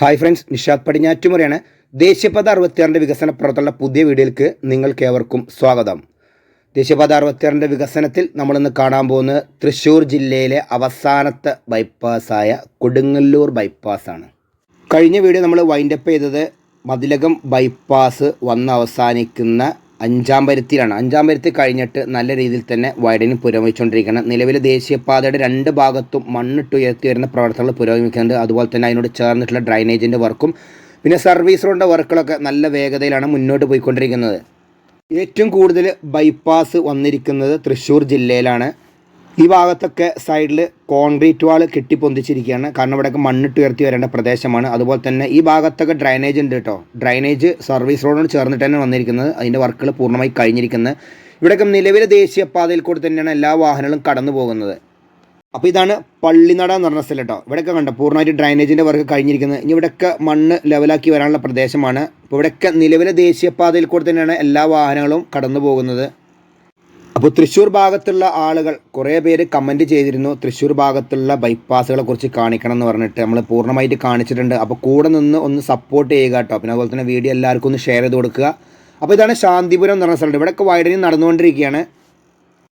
Hi friends Nishad പടിഞ്ഞാറ്റുമുറയാണ്. ദേശീയപാത അറുപത്തിയാറിന്റെ വികസന പ്രവർത്തനങ്ങളുടെ പുതിയ വീഡിയോയിലേക്ക് നിങ്ങൾക്ക് ഏവർക്കും സ്വാഗതം. ദേശീയപാത അറുപത്തിയാറിന്റെ വികസനത്തിൽ നമ്മളിന്ന് കാണാൻ പോകുന്നത് തൃശ്ശൂർ ജില്ലയിലെ അവസാനത്തെ ബൈപ്പാസായ കൊടുങ്ങല്ലൂർ ബൈപ്പാസാണ്. കഴിഞ്ഞ വീഡിയോ നമ്മൾ വൈൻഡപ്പ് ചെയ്തത് മതിലകം ബൈപ്പാസ് വന്ന് അവസാനിക്കുന്ന അഞ്ചാം പരുത്തിയിലാണ് അഞ്ചാം പരുത്തി കഴിഞ്ഞിട്ട് നല്ല രീതിയിൽ തന്നെ വൈഡനിങ് പുരോഗമിച്ചുകൊണ്ടിരിക്കുകയാണ്. നിലവിലെ ദേശീയപാതയുടെ രണ്ട് ഭാഗത്തും മണ്ണിട്ട് ഉയർത്തി വരുന്ന പ്രവർത്തനങ്ങൾ പുരോഗമിക്കുന്നുണ്ട്. അതുപോലെ തന്നെ അതിനോട് ചേർന്നിട്ടുള്ള ഡ്രൈനേജിന്റെ വർക്കും പിന്നെ സർവീസ് റോഡിന്റെ വർക്കുകളൊക്കെ നല്ല വേഗതയിലാണ് മുന്നോട്ട് പോയിക്കൊണ്ടിരിക്കുന്നത്. ഏറ്റവും കൂടുതൽ ബൈപ്പാസ് വന്നിരിക്കുന്നത് തൃശ്ശൂർ ജില്ലയിലാണ്. ഈ ഭാഗത്തൊക്കെ സൈഡിൽ കോൺക്രീറ്റ് വാൾ കെട്ടിപ്പൊന്തിച്ചിരിക്കുകയാണ് കാരണം ഇവിടെയൊക്കെ മണ്ണിട്ട് ഉയർത്തി വരേണ്ട പ്രദേശമാണ്. അതുപോലെ തന്നെ ഈ ഭാഗത്തൊക്കെ ഡ്രൈനേജ് ഉണ്ട് കേട്ടോ. ഡ്രൈനേജ് സർവീസ് റോഡിനോട് ചേർന്നിട്ട് തന്നെ വന്നിരിക്കുന്നത്. അതിന്റെ വർക്കുകൾ പൂർണമായി കഴിഞ്ഞിരിക്കുന്നത് ഇവിടെയൊക്കെ നിലവിലെ ദേശീയപാതയിൽ കൂടി തന്നെയാണ് എല്ലാ വാഹനങ്ങളും കടന്നു പോകുന്നത്. അപ്പോൾ ഇതാണ് പള്ളിനട എന്ന് പറഞ്ഞ സ്ഥലം കേട്ടോ. ഇവിടെയൊക്കെ കണ്ടോ? പൂർണമായിട്ട് ഡ്രൈനേജിന്റെ വർക്ക് കഴിഞ്ഞിരിക്കുന്നത് ഇനി ഇവിടെയൊക്കെ മണ്ണ് ലെവലാക്കി വരാനുള്ള പ്രദേശമാണ്. അപ്പോൾ ഇവിടെയൊക്കെ നിലവിലെ ദേശീയപാതയിൽ കൂടി തന്നെയാണ് എല്ലാ വാഹനങ്ങളും കടന്നു പോകുന്നത്. അപ്പോൾ തൃശ്ശൂർ ഭാഗത്തുള്ള ആളുകൾ കുറേ പേര് കമന്റ് ചെയ്തിരുന്നു. തൃശ്ശൂർ ഭാഗത്തുള്ള ബൈപ്പാസുകളെ കുറിച്ച് കാണിക്കണം എന്ന് പറഞ്ഞിട്ട് നമ്മൾ പൂർണമായിട്ട് കാണിച്ചിട്ടുണ്ട്. അപ്പോൾ കൂടെ നിന്ന് ഒന്ന് സപ്പോർട്ട് ചെയ്യുക കേട്ടോ. പിന്നെ അതുപോലെ തന്നെ വീഡിയോ എല്ലാവർക്കും ഒന്ന് ഷെയർ ചെയ്ത് കൊടുക്കുക. അപ്പോൾ ഇതാണ് ശാന്തിപുരം എന്ന് പറഞ്ഞ സ്ഥലം. ഇവിടെയൊക്കെ വൈഡനിങ് നടന്നുകൊണ്ടിരിക്കുകയാണ്.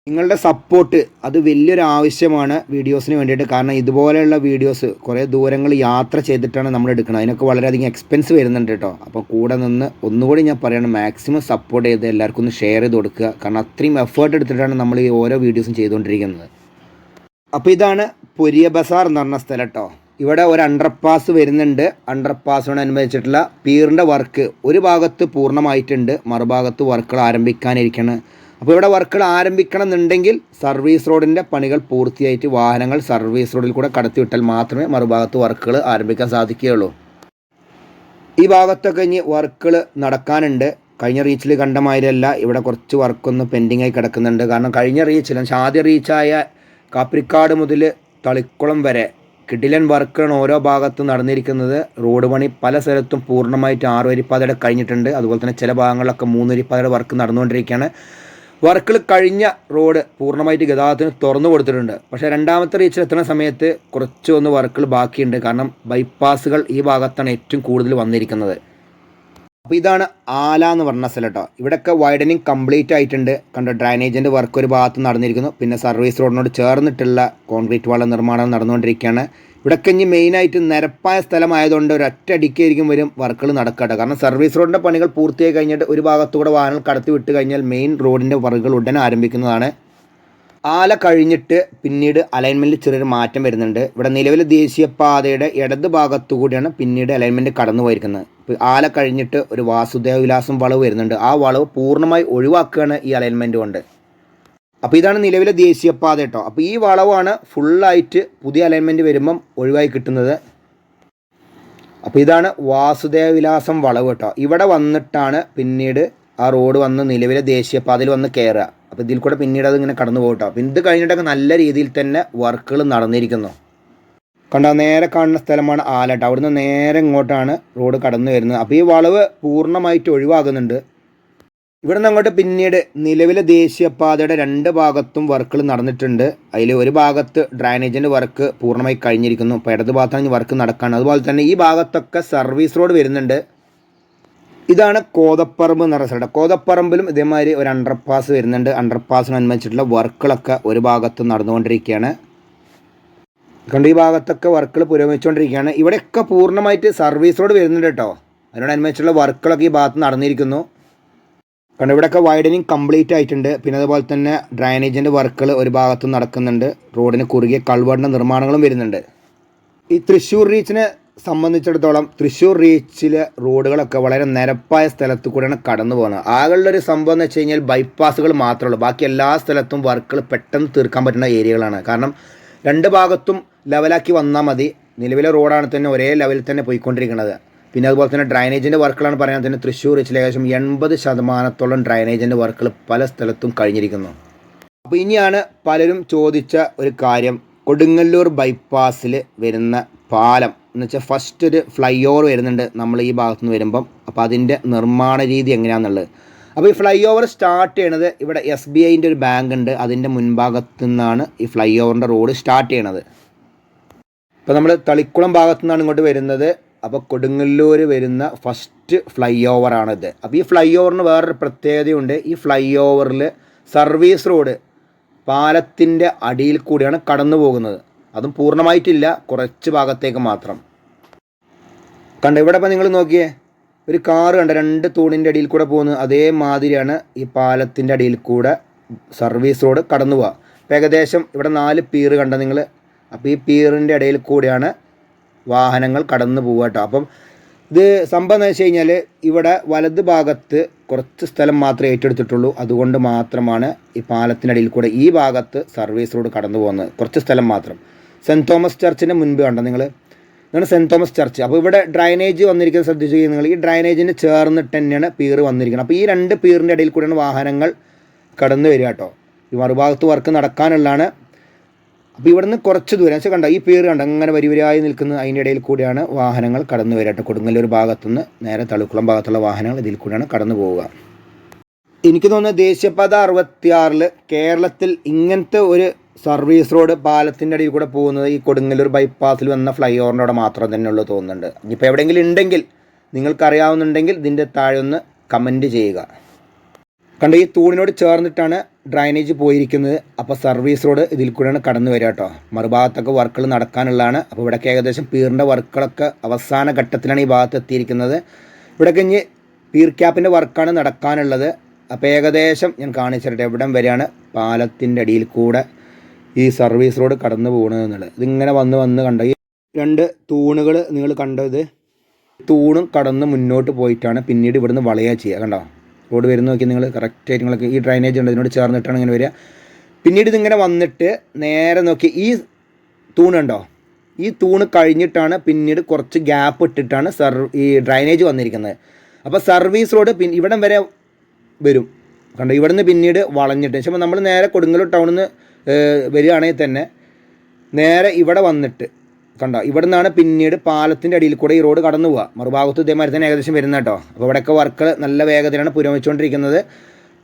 നിങ്ങളുടെ സപ്പോർട്ട് അത് വലിയൊരു ആവശ്യമാണ് വീഡിയോസിന് വേണ്ടിയിട്ട്. കാരണം ഇതുപോലെയുള്ള വീഡിയോസ് കുറേ ദൂരങ്ങൾ യാത്ര ചെയ്തിട്ടാണ് നമ്മൾ എടുക്കുന്നത് അതിനൊക്കെ വളരെയധികം എക്സ്പെൻസ് വരുന്നുണ്ട് കേട്ടോ. അപ്പോൾ കൂടെ നിന്ന് ഒന്നുകൂടി ഞാൻ പറയണം മാക്സിമം സപ്പോർട്ട് ചെയ്ത് എല്ലാവർക്കും ഒന്ന് ഷെയർ ചെയ്ത് കൊടുക്കുക. കാരണം അത്രയും എഫേർട്ട് എടുത്തിട്ടാണ് നമ്മൾ ഈ ഓരോ വീഡിയോസും ചെയ്തുകൊണ്ടിരിക്കുന്നത്. അപ്പോൾ ഇതാണ് പൊരിയ ബസാർ എന്ന് പറഞ്ഞ സ്ഥലം കേട്ടോ. ഇവിടെ ഒരു അണ്ടർപാസ് വരുന്നുണ്ട്. അണ്ടർപാസിനോടനുബന്ധിച്ചിട്ടുള്ള പീറിന്റെ വർക്ക് ഒരു ഭാഗത്ത് പൂർണമായിട്ടുണ്ട്. മറുഭാഗത്ത് വർക്കുകൾ ആരംഭിക്കാനിരിക്കണം അപ്പോൾ ഇവിടെ വർക്കുകൾ ആരംഭിക്കണം എന്നുണ്ടെങ്കിൽ സർവീസ് റോഡിന്റെ പണികൾ പൂർത്തിയായിട്ട് വാഹനങ്ങൾ സർവീസ് റോഡിൽ കൂടെ കടത്തിവിട്ടാൽ മാത്രമേ മറുഭാഗത്ത് വർക്കുകൾ ആരംഭിക്കാൻ സാധിക്കുകയുള്ളൂ. ഈ ഭാഗത്തൊക്കെ ഇനി വർക്കുകൾ നടക്കാനുണ്ട്. കഴിഞ്ഞ റീച്ചിൽ കണ്ട ഇവിടെ കുറച്ച് വർക്കൊന്ന് പെൻഡിങ് ആയി കിടക്കുന്നുണ്ട്. കാരണം കഴിഞ്ഞ റീച്ചിൽ ആദ്യ റീച്ചായ കാപ്രിക്കാട് മുതൽ തളിക്കുളം വരെ കിടിലൻ വർക്കാണ് ഓരോ ഭാഗത്തും നടന്നിരിക്കുന്നത്. റോഡ് പണി പല സ്ഥലത്തും പൂർണമായിട്ട് ആറ് വരിപ്പാതയുടെ കഴിഞ്ഞിട്ടുണ്ട്. അതുപോലെ തന്നെ ചില ഭാഗങ്ങളിലൊക്കെ മൂന്ന് വരിപ്പാതയുടെ വർക്ക് നടന്നുകൊണ്ടിരിക്കുകയാണ്. വർക്കുകൾ കഴിഞ്ഞ റോഡ് പൂർണമായിട്ട് ഗതാഗതത്തിന് തുറന്നു കൊടുത്തിട്ടുണ്ട്. പക്ഷേ രണ്ടാമത്തെ റീച്ചിൽ എത്തുന്ന സമയത്ത് കുറച്ചൊന്ന് വർക്കുകൾ ബാക്കിയുണ്ട്. കാരണം ബൈപ്പാസുകൾ ഈ ഭാഗത്താണ് ഏറ്റവും കൂടുതൽ വന്നിരിക്കുന്നത്. അപ്പോൾ ഇതാണ് ആല എന്ന് പറഞ്ഞ സ്ഥലം കേട്ടോ. ഇവിടെയൊക്കെ വൈഡനിങ് കംപ്ലീറ്റ് ആയിട്ടുണ്ട്. കണ്ടോ ഡ്രൈനേജിന്റെ വർക്ക് ഒരു ഭാഗത്ത് നടന്നിരിക്കുന്നു. പിന്നെ സർവീസ് റോഡിനോട് ചേർന്നിട്ടുള്ള കോൺക്രീറ്റ് വാള നിർമ്മാണം നടന്നുകൊണ്ടിരിക്കുകയാണ്. ഇവിടെയൊക്കെ ഇനി മെയിനായിട്ട് നിരപ്പായ സ്ഥലമായതുകൊണ്ട് ഒരു ഒറ്റ അടിക്കായിരിക്കും വരും വർക്കുകൾ നടക്കട്ടെ. കാരണം സർവീസ് റോഡിന്റെ പണികൾ പൂർത്തിയായി കഴിഞ്ഞിട്ട് ഒരു ഭാഗത്തൂടെ വാഹനങ്ങൾ കടത്തി വിട്ട് കഴിഞ്ഞാൽ മെയിൻ റോഡിന്റെ വർക്കുകൾ ഉടൻ ആരംഭിക്കുന്നതാണ്. ആല കഴിഞ്ഞിട്ട് പിന്നീട് അലൈൻമെന്റിൽ ചെറിയൊരു മാറ്റം വരുന്നുണ്ട്. ഇവിടെ നിലവിലെ ദേശീയപാതയുടെ ഇടത് ഭാഗത്തു കൂടിയാണ് പിന്നീട് അലൈൻമെന്റ് കടന്നു പോയിരിക്കുന്നത്. ഇപ്പോൾ ആല കഴിഞ്ഞിട്ട് ഒരു വാസുദേവ വിലാസം വളവ് വരുന്നുണ്ട്. ആ വളവ് പൂർണമായി ഒഴിവാക്കുകയാണ് ഈ അലൈൻമെന്റ് കൊണ്ട്. അപ്പോൾ ഇതാണ് നിലവിലെ ദേശീയപാത കേട്ടോ. അപ്പോൾ ഈ വളവാണ് ഫുള്ളായിട്ട് പുതിയ അലൈൻമെന്റ് വരുമ്പം ഒഴിവായി കിട്ടുന്നത്. അപ്പോൾ ഇതാണ് വാസുദേവ വിലാസം വളവ് കേട്ടോ. ഇവിടെ വന്നിട്ടാണ് പിന്നീട് ആ റോഡ് വന്ന് നിലവിലെ ദേശീയപാതയിൽ വന്ന് കയറുക അപ്പോൾ ഇതിൽ കൂടെ പിന്നീട് അത് ഇങ്ങനെ കടന്നു പോകട്ടോ അപ്പോൾ ഇത് കഴിഞ്ഞിട്ടൊക്കെ നല്ല രീതിയിൽ തന്നെ വർക്കുകൾ നടന്നിരിക്കുന്നു. കണ്ടോ നേരെ കാണുന്ന സ്ഥലമാണ് ആലട്ട അവിടുന്ന് നേരെ ഇങ്ങോട്ടാണ് റോഡ് കടന്നു വരുന്നത്. അപ്പോൾ ഈ വളവ് പൂർണമായിട്ട് ഒഴിവാകുന്നുണ്ട്. ഇവിടെ നിന്ന് അങ്ങോട്ട് പിന്നീട് നിലവിലെ ദേശീയപാതയുടെ രണ്ട് ഭാഗത്തും വർക്കുകൾ നടന്നിട്ടുണ്ട്. അതിൽ ഒരു ഭാഗത്ത് ഡ്രൈനേജിന്റെ വർക്ക് പൂർണമായി കഴിഞ്ഞിരിക്കുന്നു. അപ്പോൾ ഇടത് ഭാഗത്താണ് വർക്ക് നടക്കുകയാണ് അതുപോലെ തന്നെ ഈ ഭാഗത്തൊക്കെ സർവീസ് റോഡ് വരുന്നുണ്ട്. ഇതാണ് കോതപ്പറമ്പ് എന്ന് പറഞ്ഞ സ്ഥലം. കോതപ്പറമ്പിലും ഇതേമാതിരി ഒരു അണ്ടർപാസ് വരുന്നുണ്ട്. അണ്ടർപാസിനനുബന്ധിച്ചിട്ടുള്ള വർക്കുകളൊക്കെ ഒരു ഭാഗത്ത് നടന്നുകൊണ്ടിരിക്കുകയാണ്. കണ്ട് ഈ ഭാഗത്തൊക്കെ വർക്കുകൾ പുരോഗമിച്ചുകൊണ്ടിരിക്കുകയാണ്. ഇവിടെയൊക്കെ പൂർണമായിട്ട് സർവീസ് റോഡ് വരുന്നുണ്ട് കേട്ടോ. അതിനോടനുബന്ധിച്ചുള്ള വർക്കുകളൊക്കെ ഈ ഭാഗത്ത് നടന്നിരിക്കുന്നു. കാരണം ഇവിടെയൊക്കെ വൈഡനിങ് കംപ്ലീറ്റ് ആയിട്ടുണ്ട്. പിന്നെ അതുപോലെ തന്നെ ഡ്രൈനേജിന്റെ വർക്കുകൾ ഒരു ഭാഗത്ത് നടക്കുന്നുണ്ട്. റോഡിന് കുറുകിയ കൾവറിന്റെ നിർമ്മാണങ്ങളും വരുന്നുണ്ട്. ഈ തൃശ്ശൂർ റീച്ചിനെ സംബന്ധിച്ചിടത്തോളം തൃശ്ശൂർ റീച്ചിലെ റോഡുകളൊക്കെ വളരെ നിരപ്പായ സ്ഥലത്ത് കൂടെയാണ് കടന്നു പോകുന്നത്. ആകെയുള്ളൊരു സംഭവം എന്ന് വെച്ച് കഴിഞ്ഞാൽ ബൈപ്പാസുകൾ മാത്രമേ ഉള്ളൂ. ബാക്കി എല്ലാ സ്ഥലത്തും വർക്കുകൾ പെട്ടെന്ന് തീർക്കാൻ പറ്റുന്ന ഏരിയകളാണ് കാരണം രണ്ട് ഭാഗത്തും ലെവലാക്കി വന്നാൽ മതി. നിലവിലെ റോഡാണ് തന്നെ ഒരേ ലെവലിൽ തന്നെ പോയിക്കൊണ്ടിരിക്കുന്നത്. പിന്നെ അതുപോലെ തന്നെ ഡ്രൈനേജിന്റെ വർക്കുകളാണ് പറയാൻ തന്നെ തൃശ്ശൂർ വെച്ചിൽ ഏകദേശം എൺപത് ശതമാനത്തോളം ഡ്രൈനേജിന്റെ വർക്കുകൾ പല സ്ഥലത്തും കഴിഞ്ഞിരിക്കുന്നു. അപ്പോൾ ഇനിയാണ് പലരും ചോദിച്ച ഒരു കാര്യം. കൊടുങ്ങല്ലൂർ ബൈപ്പാസിൽ വരുന്ന പാലം. എന്ന് വെച്ചാൽ ഫസ്റ്റ് ഒരു ഫ്ലൈ ഓവർ വരുന്നുണ്ട് നമ്മൾ ഈ ഭാഗത്തു നിന്ന് വരുമ്പം. അപ്പോൾ അതിന്റെ നിർമ്മാണ രീതി എങ്ങനെയാണെന്നുള്ളത് അപ്പോൾ ഈ ഫ്ലൈ ഓവർ സ്റ്റാർട്ട് ചെയ്യണത് ഇവിടെ എസ് ബി ഐന്റെ ഒരു ബാങ്ക് ഉണ്ട്. അതിന്റെ മുൻഭാഗത്തു നിന്നാണ് ഈ ഫ്ലൈ ഓവറിന്റെ റോഡ് സ്റ്റാർട്ട് ചെയ്യണത്. ഇപ്പോൾ നമ്മൾ തളിക്കുളം ഭാഗത്തു നിന്നാണ് ഇങ്ങോട്ട് വരുന്നത്. അപ്പോൾ കൊടുങ്ങല്ലൂർ വരുന്ന ഫസ്റ്റ് ഫ്ലൈ ഓവറാണിത് അപ്പോൾ ഈ ഫ്ലൈ ഓവറിന് വേറൊരു പ്രത്യേകതയുണ്ട്. ഈ ഫ്ലൈ ഓവറിൽ സർവീസ് റോഡ് പാലത്തിന്റെ അടിയിൽ കൂടിയാണ് കടന്നു പോകുന്നത്. അതും പൂർണമായിട്ടില്ല കുറച്ച് ഭാഗത്തേക്ക് മാത്രം. കണ്ട ഇവിടെ ഇപ്പം നിങ്ങൾ നോക്കിയേ ഒരു കാറ് കണ്ട രണ്ട് തൂണിന്റെ അടിയിൽ കൂടെ പോകുന്നത് അതേമാതിരിയാണ് ഈ പാലത്തിന്റെ അടിയിൽ കൂടെ സർവീസ് റോഡ് കടന്നു പോവുക. ഏകദേശം ഇവിടെ നാല് പീറ് കണ്ട നിങ്ങൾ അപ്പോൾ ഈ പീറിന്റെ ഇടയിൽ കൂടെയാണ് വാഹനങ്ങൾ കടന്നു പോവുക കേട്ടോ. അപ്പം ഇത് സംഭവം എന്ന് വെച്ച് കഴിഞ്ഞാൽ ഇവിടെ വലത് ഭാഗത്ത് കുറച്ച് സ്ഥലം മാത്രമേ ഏറ്റെടുത്തിട്ടുള്ളൂ. അതുകൊണ്ട് മാത്രമാണ് ഈ പാലത്തിനടിയിൽ കൂടെ ഈ ഭാഗത്ത് സർവീസ് റോഡ് കടന്നു പോകുന്നത്. കുറച്ച് സ്ഥലം മാത്രം. സെന്റ് തോമസ് ചർച്ചിന്റെ മുൻപ് കണ്ടോ നിങ്ങൾ ഇതാണ് സെന്റ് തോമസ് ചർച്ച്. അപ്പോൾ ഇവിടെ ഡ്രൈനേജ് വന്നിരിക്കുന്നത് ശ്രദ്ധിച്ചു കഴിഞ്ഞാൽ നിങ്ങൾ ഈ ഡ്രൈനേജിന് ചേർന്നിട്ട് തന്നെയാണ് പീർ വന്നിരിക്കുന്നത്. അപ്പോൾ ഈ രണ്ട് പീറിന്റെ ഇടയിൽ കൂടെയാണ് വാഹനങ്ങൾ കടന്നു വരിക കേട്ടോ. ഈ മറുഭാഗത്ത് വർക്ക് നടക്കാനുള്ളതാണ് അപ്പോൾ ഇവിടുന്ന് കുറച്ച് ദൂരം. വെച്ചാൽ കണ്ടോ ഈ പേര് കണ്ടോ അങ്ങനെ വരി വരിയായി നിൽക്കുന്ന അതിന്റെ ഇടയിൽ കൂടിയാണ് വാഹനങ്ങൾ കടന്നു വരട്ടെ കൊടുങ്ങല്ലൂർ ഭാഗത്തുനിന്ന് നേരെ തളിക്കുളം ഭാഗത്തുള്ള വാഹനങ്ങൾ ഇതിൽ കൂടിയാണ് കടന്നു പോവുക. എനിക്ക് തോന്നുന്നത് ദേശീയപാത അറുപത്തിയാറിൽ കേരളത്തിൽ ഇങ്ങനത്തെ ഒരു സർവീസ് റോഡ് പാലത്തിന്റെ അടിയിൽ കൂടെ പോകുന്നത് ഈ കൊടുങ്ങല്ലൂർ ബൈപ്പാസിൽ വന്ന ഫ്ലൈ ഓവറിന്റെ അവിടെ മാത്രം തന്നെ ഉള്ളൂ തോന്നുന്നുണ്ട്. ഇനിയിപ്പോൾ എവിടെയെങ്കിലും ഉണ്ടെങ്കിൽ നിങ്ങൾക്കറിയാവുന്നുണ്ടെങ്കിൽ ഇതിന്റെ താഴെ ഒന്ന് കമന്റ് ചെയ്യുക. കണ്ട ഈ തൂണിനോട് ചേർന്നിട്ടാണ് ഡ്രൈനേജ് പോയിരിക്കുന്നത്. അപ്പോൾ സർവീസ് റോഡ് ഇതിൽ കൂടെയാണ് കടന്നു വരിക കേട്ടോ. മറുഭാഗത്തൊക്കെ വർക്കുകൾ നടക്കാനുള്ളതാണ്. അപ്പോൾ ഇവിടെയൊക്കെ ഏകദേശം പീറിന്റെ വർക്കുകളൊക്കെ അവസാന ഘട്ടത്തിലാണ് ഈ ഭാഗത്ത് എത്തിയിരിക്കുന്നത്. ഇവിടെ കഴിഞ്ഞ് പീർ ക്യാപ്പിന്റെ വർക്കാണ് നടക്കാനുള്ളത്. അപ്പോൾ ഏകദേശം ഞാൻ കാണിച്ചിട്ട് എവിടം വരെയാണ് പാലത്തിന്റെ അടിയിൽ കൂടെ ഈ സർവീസ് റോഡ് കടന്നു പോകുന്നത് എന്നുള്ളത്. ഇതിങ്ങനെ വന്ന് വന്ന് കണ്ട? ഈ രണ്ട് തൂണുകൾ നിങ്ങൾ കണ്ടത് തൂണും കടന്ന് മുന്നോട്ട് പോയിട്ടാണ് പിന്നീട് ഇവിടുന്ന് വളയുക ചെയ്യുക. കണ്ടോ? റോഡ് വരുന്ന നോക്കി നിങ്ങൾ കറക്റ്റായിട്ട് നിങ്ങൾക്ക് ഈ ഡ്രൈനേജ് ഉണ്ട്. ഇതിനോട് ചേർന്നിട്ടാണ് ഇങ്ങനെ വരിക. പിന്നീട് ഇതിങ്ങനെ വന്നിട്ട് നേരെ നോക്കി ഈ തൂണുണ്ടോ ഈ തൂണ് കഴിഞ്ഞിട്ടാണ് പിന്നീട് കുറച്ച് ഗ്യാപ്പ് ഇട്ടിട്ടാണ് സർ ഈ ഡ്രൈനേജ് വന്നിരിക്കുന്നത്. അപ്പോൾ സർവീസ് റോഡ് പിൻ ഇവിടം വരെ വരും. കണ്ടോ? ഇവിടുന്ന് പിന്നീട് വളഞ്ഞിട്ട്. പക്ഷേ നമ്മൾ നേരെ കൊടുങ്ങല്ലൂർ ടൗണിൽ നിന്ന് വരികയാണെങ്കിൽ തന്നെ നേരെ ഇവിടെ വന്നിട്ട് കണ്ടോ? ഇവിടെ നിന്നാണ് പിന്നീട് പാലത്തിന്റെ അടിയിൽ കൂടെ ഈ റോഡ് കടന്നു പോവുക. മറുഭാഗത്ത് ഇതേമാതിരി തന്നെ ഏകദേശം വരുന്ന കേട്ടോ. അപ്പോൾ ഇവിടെയൊക്കെ വർക്കുകൾ നല്ല വേഗത്തിലാണ് പുരോഗമിച്ചുകൊണ്ടിരിക്കുന്നത്.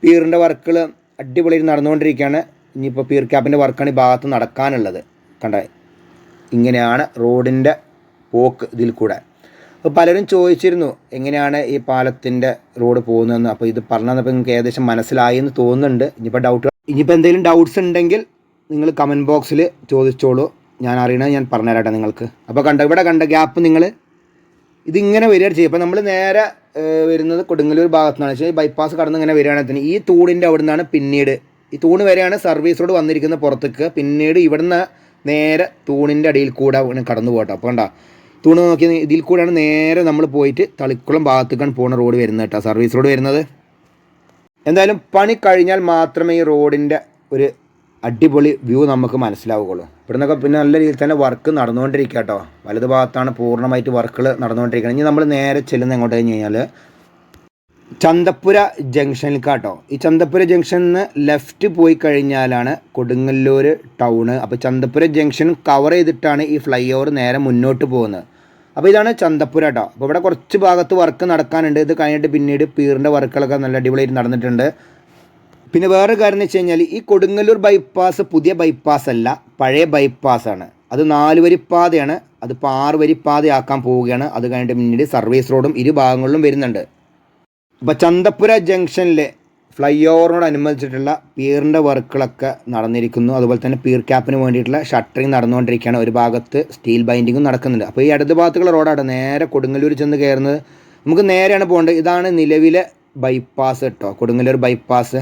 പീറിന്റെ വർക്കുകൾ അടിപൊളിയിൽ നടന്നുകൊണ്ടിരിക്കുകയാണ്. ഇനിയിപ്പോൾ പീർ ക്യാപ്പിന്റെ വർക്കാണ് ഈ ഭാഗത്ത് നടക്കാനുള്ളത്. കണ്ട? ഇങ്ങനെയാണ് റോഡിന്റെ പോക്ക് ഇതിൽ കൂടെ. അപ്പോൾ പലരും ചോദിച്ചിരുന്നു എങ്ങനെയാണ് ഈ പാലത്തിന്റെ റോഡ് പോകുന്നതെന്ന്? അപ്പോൾ ഇത് പറഞ്ഞപ്പോൾ നിങ്ങൾക്ക് ഏകദേശം മനസ്സിലായി എന്ന് തോന്നുന്നുണ്ട്. ഇനിയിപ്പോൾ ഡൗട്ട് ഇനിയിപ്പോൾ എന്തെങ്കിലും ഡൗട്ട്സ് ഉണ്ടെങ്കിൽ നിങ്ങൾ കമന്റ് ബോക്സിൽ ചോദിച്ചോളൂ. ഞാൻ അറിയണത് ഞാൻ പറഞ്ഞുതരാട്ടെ നിങ്ങൾക്ക്. അപ്പോൾ കണ്ട ഇവിടെ കണ്ട ഗ്യാപ്പ് നിങ്ങൾ? ഇതിങ്ങനെ വരികയാണ് ചെയ്യുക. അപ്പോൾ നമ്മൾ നേരെ വരുന്നത് കൊടുങ്ങല്ലൂർ ഭാഗത്തു നിന്നാണ് വെച്ചാൽ ബൈപ്പാസ് കടന്ന് ഇങ്ങനെ വരികയാണെങ്കിൽ തന്നെ ഈ തൂണിന്റെ അവിടെ നിന്നാണ് പിന്നീട്. ഈ തൂണ് വരെയാണ് സർവീസ് റോഡ് വന്നിരിക്കുന്ന പുറത്തേക്ക്. പിന്നീട് ഇവിടുന്ന് നേരെ തൂണിന്റെ അടിയിൽ കൂടെ കടന്നു പോകട്ടോ. അപ്പോൾ കണ്ടോ തൂണ് നോക്കി ഇതിൽ കൂടെയാണ് നേരെ നമ്മൾ പോയിട്ട് തളിക്കുളം ഭാഗത്തേക്കാണ് പോകുന്ന റോഡ് വരുന്നത് കേട്ടോ. സർവീസ് റോഡ് വരുന്നത്. എന്തായാലും പണി കഴിഞ്ഞാൽ മാത്രമേ ഈ റോഡിന്റെ ഒരു അടിപൊളി വ്യൂ നമുക്ക് മനസ്സിലാവുകയുള്ളൂ. ഇവിടുന്നൊക്കെ പിന്നെ നല്ല രീതിയിൽ തന്നെ വർക്ക് നടന്നുകൊണ്ടിരിക്കുക കേട്ടോ. വലത് ഭാഗത്താണ് പൂർണമായിട്ട് വർക്കുകൾ നടന്നുകൊണ്ടിരിക്കുന്നത്. ഇനി നമ്മൾ നേരെ ചെല്ലുന്ന എങ്ങോട്ട് കഴിഞ്ഞ് കഴിഞ്ഞാൽ ചന്തപ്പുര ജംഗ്ഷനിൽ ജംഗ്ഷനിലേക്കാട്ടോ ഈ ചന്തപ്പുര ജംഗ്ഷനിൽ നിന്ന് ലെഫ്റ്റ് പോയി കഴിഞ്ഞാലാണ് കൊടുങ്ങല്ലൂർ ടൗണ് അപ്പോൾ ചന്തപ്പുര ജംഗ്ഷൻ കവർ ചെയ്തിട്ടാണ് ഈ ഫ്ലൈ ഓവർ നേരെ മുന്നോട്ട് പോകുന്നത്. അപ്പോൾ ഇതാണ് ചന്തപ്പുര കേട്ടോ. അപ്പോൾ ഇവിടെ കുറച്ച് ഭാഗത്ത് വർക്ക് നടക്കാനുണ്ട്. ഇത് കഴിഞ്ഞിട്ട് പിന്നീട് പീറിന്റെ വർക്കുകളൊക്കെ നല്ല അടിപൊളിയായിട്ട് നടന്നിട്ടുണ്ട്. പിന്നെ വേറെ കാര്യം എന്ന് വെച്ച് കഴിഞ്ഞാൽ ഈ കൊടുങ്ങല്ലൂർ ബൈപ്പാസ് പുതിയ ബൈപ്പാസ് അല്ല പഴയ ബൈപ്പാസ് ആണ്. അത് നാല് വരി വരിപ്പാതയാണ് അതിപ്പോൾ ആറ് വരി വരിപ്പാതയാക്കാൻ പോവുകയാണ്. അത് കഴിഞ്ഞിട്ട് പിന്നീട് സർവീസ് റോഡും ഇരു ഭാഗങ്ങളിലും വരുന്നുണ്ട്. അപ്പോൾ ചന്തപ്പുര ജംഗ്ഷനിലെ ഫ്ലൈ ഓവറിനോടനുബന്ധിച്ചിട്ടുള്ള പീറിന്റെ വർക്കുകളൊക്കെ നടന്നിരിക്കുന്നു. അതുപോലെ തന്നെ പീർ ക്യാപ്പിന് വേണ്ടിയിട്ടുള്ള ഷട്ടറിങ് നടന്നുകൊണ്ടിരിക്കുകയാണ്. ഒരു ഭാഗത്ത് സ്റ്റീൽ ബൈൻഡിങ്ങും നടക്കുന്നുണ്ട്. അപ്പോൾ ഈ ഇടത് ഭാഗത്തുള്ള റോഡാണ് നേരെ കൊടുങ്ങല്ലൂർ ചെന്ന് കയറുന്നത്. നമുക്ക് നേരെയാണ് പോകേണ്ടത്. ഇതാണ് നിലവിലെ ബൈപ്പാസ് കേട്ടോ കൊടുങ്ങല്ലൂർ ബൈപ്പാസ്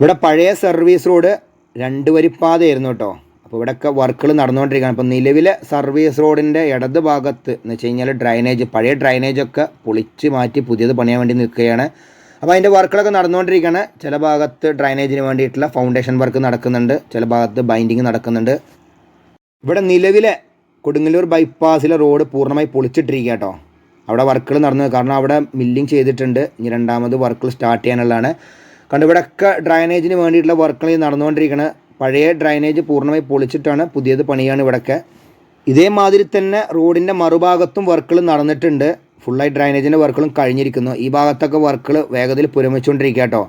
ഇവിടെ പഴയ സർവീസ് റോഡ് രണ്ട് വരിപ്പാതയായിരുന്നു കേട്ടോ. അപ്പോൾ ഇവിടെയൊക്കെ വർക്കുകൾ നടന്നുകൊണ്ടിരിക്കുകയാണ്. അപ്പോൾ നിലവിലെ സർവീസ് റോഡിന്റെ ഇടത് ഭാഗത്ത് എന്ന് വെച്ച് കഴിഞ്ഞാൽ ഡ്രൈനേജ് പഴയ ഡ്രൈനേജൊക്കെ പൊളിച്ച് മാറ്റി പുതിയത് പണിയാൻ വേണ്ടി നിൽക്കുകയാണ്. അപ്പോൾ അതിന്റെ വർക്കുകളൊക്കെ നടന്നുകൊണ്ടിരിക്കുകയാണ്. ചില ഭാഗത്ത് ഡ്രൈനേജിന് വേണ്ടിയിട്ടുള്ള ഫൗണ്ടേഷൻ വർക്ക് നടക്കുന്നുണ്ട്. ചില ഭാഗത്ത് ബൈൻഡിങ് നടക്കുന്നുണ്ട്. ഇവിടെ നിലവിലെ കൊടുങ്ങല്ലൂർ ബൈപ്പാസിലെ റോഡ് പൂർണമായി പൊളിച്ചിട്ടിരിക്കുക കേട്ടോ. അവിടെ വർക്കുകൾ നടന്നു. കാരണം അവിടെ മില്ലിങ് ചെയ്തിട്ടുണ്ട്. ഇനി രണ്ടാമത് വർക്കുകൾ സ്റ്റാർട്ട് ചെയ്യാനുള്ളതാണ്. കണ്ട് ഇവിടെയൊക്കെ ഡ്രൈനേജിന് വേണ്ടിയിട്ടുള്ള വർക്കുകൾ നടന്നുകൊണ്ടിരിക്കുന്നത് പഴയ ഡ്രൈനേജ് പൂർണമായി പൊളിച്ചിട്ടാണ് പുതിയത് പണിയാണ് ഇവിടെയൊക്കെ. ഇതേമാതിരി തന്നെ റോഡിന്റെ മറുഭാഗത്തും വർക്കുകൾ നടന്നിട്ടുണ്ട്. ഫുള്ളായി ഡ്രൈനേജിന്റെ വർക്കുകളും കഴിഞ്ഞിരിക്കുന്നു. ഈ ഭാഗത്തൊക്കെ വർക്കുകൾ വേഗത്തിൽ പുരമിച്ചുകൊണ്ടിരിക്കുക കേട്ടോ.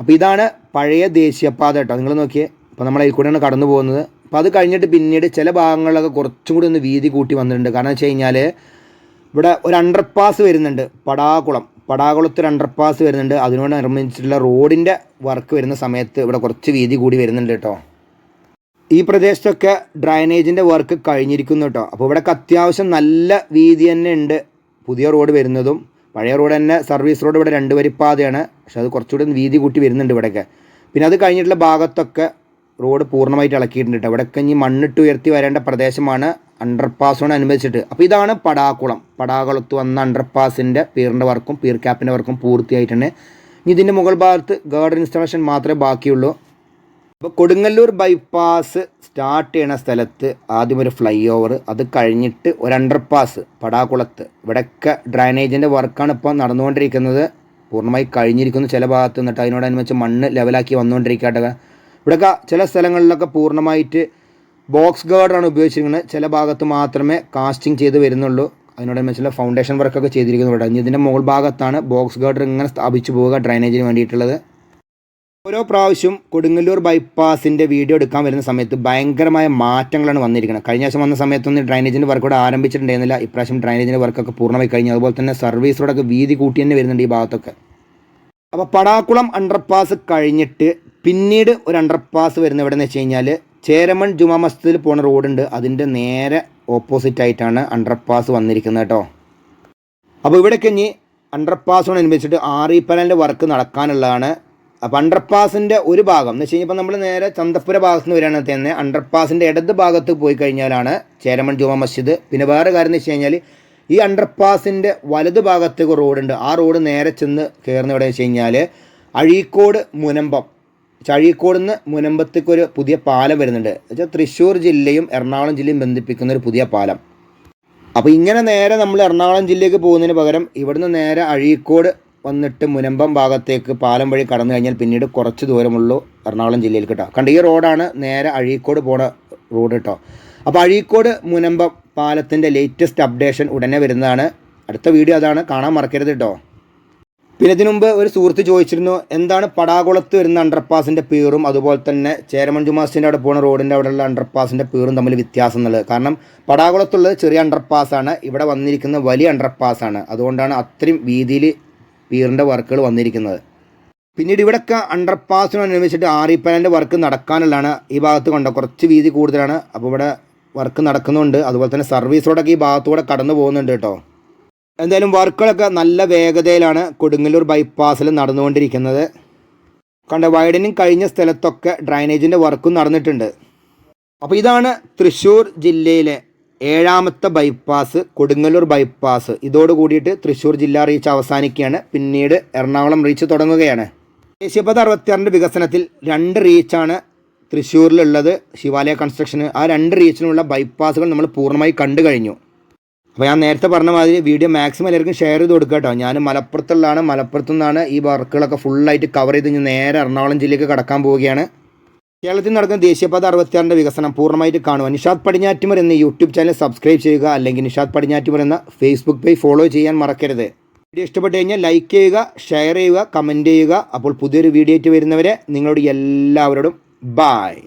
അപ്പോൾ ഇതാണ് പഴയ ദേശീയപാത കേട്ടോ. നിങ്ങൾ നോക്കിയേ അപ്പോൾ നമ്മൾ അതിൽ കൂടെയാണ് കടന്നു പോകുന്നത്. അപ്പോൾ അത് കഴിഞ്ഞിട്ട് പിന്നീട് ചില ഭാഗങ്ങളിലൊക്കെ കുറച്ചും കൂടി ഒന്ന് വീതി കൂട്ടി വന്നിട്ടുണ്ട്. കാരണം വെച്ച് കഴിഞ്ഞാൽ ഇവിടെ ഒരു അണ്ടർപാസ് വരുന്നുണ്ട്. പടാകുളം പടാകുളത്ത് അണ്ടർപാസ് വരുന്നുണ്ട്. അതിനോട് നിർമ്മിച്ചിട്ടുള്ള റോഡിന്റെ വർക്ക് വരുന്ന സമയത്ത് ഇവിടെ കുറച്ച് വീതി കൂടി വരുന്നുണ്ട് കേട്ടോ. ഈ പ്രദേശത്തൊക്കെ ഡ്രൈനേജിന്റെ വർക്ക് കഴിഞ്ഞിരിക്കുന്നു കേട്ടോ. അപ്പോൾ ഇവിടെയൊക്കെ അത്യാവശ്യം നല്ല വീതി തന്നെ ഉണ്ട്. പുതിയ റോഡ് വരുന്നതും പഴയ റോഡ് തന്നെ സർവീസ് റോഡ് ഇവിടെ രണ്ട് വരിപ്പാതയാണ് പക്ഷെ അത് കുറച്ചുകൂടി വീതി കൂട്ടി വരുന്നുണ്ട് ഇവിടെയൊക്കെ പിന്നെ അത് കഴിഞ്ഞിട്ടുള്ള ഭാഗത്തൊക്കെ റോഡ് പൂർണമായിട്ട് ഇളക്കിയിട്ടുണ്ട് ഇവിടെയൊക്കെ ഇനി മണ്ണിട്ട് ഉയർത്തി വരേണ്ട പ്രദേശമാണ് അണ്ടർപാസോട് അനുബന്ധിച്ചിട്ട് അപ്പോൾ ഇതാണ് പടാകുളം പടാകുളത്ത് വന്ന അണ്ടർപാസിന്റെ പീറിന്റെ വർക്കും പീർ ക്യാപ്പിന്റെ വർക്കും പൂർത്തിയായിട്ടുണ്ട്. ഇനി ഇതിന്റെ മുകൾ ഭാഗത്ത് ഗാർഡൻ ഇൻസ്റ്റാളേഷൻ മാത്രമേ ബാക്കിയുള്ളൂ. അപ്പോൾ കൊടുങ്ങല്ലൂർ ബൈപ്പാസ് സ്റ്റാർട്ട് ചെയ്യണ സ്ഥലത്ത് ആദ്യം ഒരു ഫ്ലൈ ഓവർ അത് കഴിഞ്ഞിട്ട് ഒരു അണ്ടർപാസ് പടാകുളത്ത്. ഇവിടെയൊക്കെ ഡ്രൈനേജിന്റെ വർക്കാണ് ഇപ്പോൾ നടന്നുകൊണ്ടിരിക്കുന്നത്. പൂർണമായി കഴിഞ്ഞിരിക്കുന്നു ചില ഭാഗത്ത്. നിന്നിട്ട് അതിനോടനുബന്ധിച്ച് മണ്ണ് ലെവലാക്കി വന്നുകൊണ്ടിരിക്കട്ടെ ഇവിടെയൊക്കെ ചില സ്ഥലങ്ങളിലൊക്കെ പൂർണമായിട്ട് ബോക്സ് ഗാർഡാണ് ഉപയോഗിച്ചിരിക്കുന്നത്. ചില ഭാഗത്ത് മാത്രമേ കാസ്റ്റിംഗ് ചെയ്ത് വരുന്നുള്ളൂ. അതിനോടനുബന്ധിച്ചുള്ള ഫൗണ്ടേഷൻ വർക്കൊക്കെ ചെയ്തിരിക്കുന്നു ഇവിടെ. ഇനി ഇതിന്റെ മുകൾ ഭാഗത്താണ് ബോക്സ് ഗാർഡർ ഇങ്ങനെ സ്ഥാപിച്ചു പോവുക ഡ്രൈനേജിന് വേണ്ടിയിട്ടുള്ളത്. ഓരോ പ്രാവശ്യം കൊടുങ്ങല്ലൂർ ബൈപ്പാസിന്റെ വീഡിയോ എടുക്കാൻ വരുന്ന സമയത്ത് ഭയങ്കരമായ മാറ്റങ്ങളാണ് വന്നിരിക്കുന്നത്. കഴിഞ്ഞ ദിവസം വന്ന സമയത്തൊന്നും ഡ്രൈനേജിന്റെ വർക്ക് കൂടെ ആരംഭിച്ചിട്ടുണ്ടായിരുന്നില്ല. ഇപ്രാവശ്യം ഡ്രൈനേജിന്റെ വർക്കൊക്കെ പൂർണമായി കഴിഞ്ഞു. അതുപോലെ തന്നെ സർവീസ് വീതി കൂട്ടി തന്നെ വരുന്നുണ്ട് ഈ ഭാഗത്തൊക്കെ. അപ്പോൾ പടാക്കുളം അണ്ടർപാസ് കഴിഞ്ഞിട്ട് പിന്നീട് ഒരു അണ്ടർപാസ് വരുന്ന എവിടെ എന്ന് വെച്ച് കഴിഞ്ഞാൽ ചേരമൺ ജുമാ മസ്ജിദിൽ പോണ റോഡുണ്ട് അതിന്റെ നേരെ ഓപ്പോസിറ്റ് ആയിട്ടാണ് അണ്ടർപാസ് വന്നിരിക്കുന്നത് കേട്ടോ. അപ്പോൾ ഇവിടെ ഇവിടേക്ക് ഇനി അണ്ടർപാസിനോടനുബന്ധിച്ചിട്ട് ആറിപ്പനലിന്റെ വർക്ക് നടക്കാനുള്ളതാണ്. അപ്പോൾ അണ്ടർപാസിന്റെ ഒരു ഭാഗം എന്ന് വെച്ച് കഴിഞ്ഞാൽ ഇപ്പോൾ നമ്മൾ നേരെ ചന്തപ്പുര ഭാഗത്ത് നിന്ന് വരികയാണെങ്കിൽ തന്നെ അണ്ടർപാസിന്റെ ഇടത് ഭാഗത്ത് പോയി കഴിഞ്ഞാലാണ് ചേരമൺ ജുമാ മസ്ജിദ്. പിന്നെ വേറെ കാര്യം എന്ന് വെച്ച് കഴിഞ്ഞാൽ ഈ അണ്ടർപാസിന്റെ വലത് ഭാഗത്തേക്ക് റോഡുണ്ട് ആ റോഡ് നേരെ ചെന്ന് കയറുന്ന എവിടെ വെച്ച് കഴിഞ്ഞാൽ അഴീക്കോട് മുനമ്പം. അഴീക്കോട് നിന്ന് മുനമ്പത്തേക്ക് ഒരു പുതിയ പാലം വരുന്നുണ്ട്. വെച്ചാൽ തൃശ്ശൂർ ജില്ലയും എറണാകുളം ജില്ലയും ബന്ധിപ്പിക്കുന്ന ഒരു പുതിയ പാലം. അപ്പോൾ ഇങ്ങനെ നേരെ നമ്മൾ എറണാകുളം ജില്ലയ്ക്ക് പോകുന്നതിന് പകരം ഇവിടുന്ന് നേരെ അഴീക്കോട് വന്നിട്ട് മുനമ്പം ഭാഗത്തേക്ക് പാലം വഴി കടന്നു കഴിഞ്ഞാൽ പിന്നീട് കുറച്ച് ദൂരമുള്ളൂ എറണാകുളം ജില്ലയിൽ കേട്ടോ കണ്ട ഈ റോഡാണ് നേരെ അഴീക്കോട് പോണ റോഡ് കേട്ടോ അപ്പോൾ അഴീക്കോട് മുനമ്പം പാലത്തിന്റെ ലേറ്റസ്റ്റ് അപ്ഡേഷൻ ഉടനെ വരുന്നതാണ്. അടുത്ത വീഡിയോ അതാണ്. കാണാൻ മറക്കരുത് കേട്ടോ പിന്നെ ഇതിനു മുമ്പ് ഒരു സുഹൃത്ത് ചോദിച്ചിരുന്നു എന്താണ് പടാകുളത്ത് വരുന്ന അണ്ടർപാസിന്റെ പീറും അതുപോലെ തന്നെ ചേരമൺ ജുമാസിന്റെ അവിടെ പോകുന്ന റോഡിന്റെ അവിടെയുള്ള അണ്ടർപാസിന്റെ പീറും തമ്മിൽ വ്യത്യാസം എന്നുള്ളത്. കാരണം പടാകുളത്തുള്ളത് ചെറിയ അണ്ടർപാസാണ് ഇവിടെ വന്നിരിക്കുന്ന വലിയ അണ്ടർപാസാണ് അതുകൊണ്ടാണ് അത്രയും വീതിയിൽ പീറിന്റെ വർക്കുകൾ വന്നിരിക്കുന്നത്. പിന്നീട് ഇവിടെയൊക്കെ അണ്ടർപാസിനനുസരിച്ചിട്ട് ആറിപ്പനന്റെ വർക്ക് നടക്കാനുള്ളതാണ് ഈ ഭാഗത്ത് കൊണ്ട കുറച്ച് വീതി കൂടുതലാണ്. അപ്പോൾ ഇവിടെ വർക്ക് നടക്കുന്നുണ്ട്. അതുപോലെ തന്നെ സർവീസോടൊക്കെ ഈ ഭാഗത്തൂടെ കടന്നു പോകുന്നുണ്ട് കേട്ടോ. എന്തായാലും വർക്കുകളൊക്കെ നല്ല വേഗതയിലാണ് കൊടുങ്ങല്ലൂർ ബൈപ്പാസിൽ നടന്നുകൊണ്ടിരിക്കുന്നത്. കണ്ട വൈഡനിങ് കഴിഞ്ഞ സ്ഥലത്തൊക്കെ ഡ്രൈനേജിന്റെ വർക്കും നടന്നിട്ടുണ്ട്. അപ്പോൾ ഇതാണ് തൃശ്ശൂർ ജില്ലയിലെ ഏഴാമത്തെ ബൈപ്പാസ് കൊടുങ്ങല്ലൂർ ബൈപ്പാസ് ഇതോട് കൂടിയിട്ട് തൃശ്ശൂർ ജില്ല റീച്ച് അവസാനിക്കുകയാണ്. പിന്നീട് എറണാകുളം റീച്ച് തുടങ്ങുകയാണ്. ദേശീയപാത അറുപത്തിയാറിന്റെ വികസനത്തിൽ രണ്ട് റീച്ചാണ് തൃശ്ശൂരിലുള്ളത്. ശിവാലയ കൺസ്ട്രക്ഷന് ആ രണ്ട് റീച്ചിനുള്ള ബൈപ്പാസുകൾ നമ്മൾ പൂർണമായി കണ്ടു കഴിഞ്ഞു അപ്പോൾ ഞാൻ നേരത്തെ പറഞ്ഞ മാതിരി വീഡിയോ മാക്സിമം എല്ലാവർക്കും ഷെയർ ചെയ്ത് കൊടുക്കുക കേട്ടോ. ഞാൻ മലപ്പുറത്തുള്ളതാണ്. മലപ്പുറത്തു നിന്നാണ് ഈ വർക്കുകളൊക്കെ ഫുള്ളായിട്ട് കവർ ചെയ്ത് ഇനി നേരെ എറണാകുളം ജില്ലയ്ക്ക് കടക്കാൻ പോവുകയാണ്. കേരളത്തിൽ നടക്കുന്ന ദേശീയപാത അറുപത്തിയാറിന്റെ വികസനം പൂർണമായിട്ട് കാണുക നിഷാദ് പടിഞ്ഞാറ്റുമർ എന്ന യൂട്യൂബ് ചാനൽ സബ്സ്ക്രൈബ് ചെയ്യുക അല്ലെങ്കിൽ നിഷാദ് പടിഞ്ഞാറ്റുമർ എന്ന ഫേസ്ബുക്ക് പേജ് ഫോളോ ചെയ്യാൻ മറക്കരുത്. വീഡിയോ ഇഷ്ടപ്പെട്ട് കഴിഞ്ഞാൽ ലൈക്ക് ചെയ്യുക ഷെയർ ചെയ്യുക കമന്റ് ചെയ്യുക. അപ്പോൾ പുതിയൊരു വീഡിയോ ആയിട്ട് വരുന്നവരെ നിങ്ങളോട് എല്ലാവരോടും ബായ്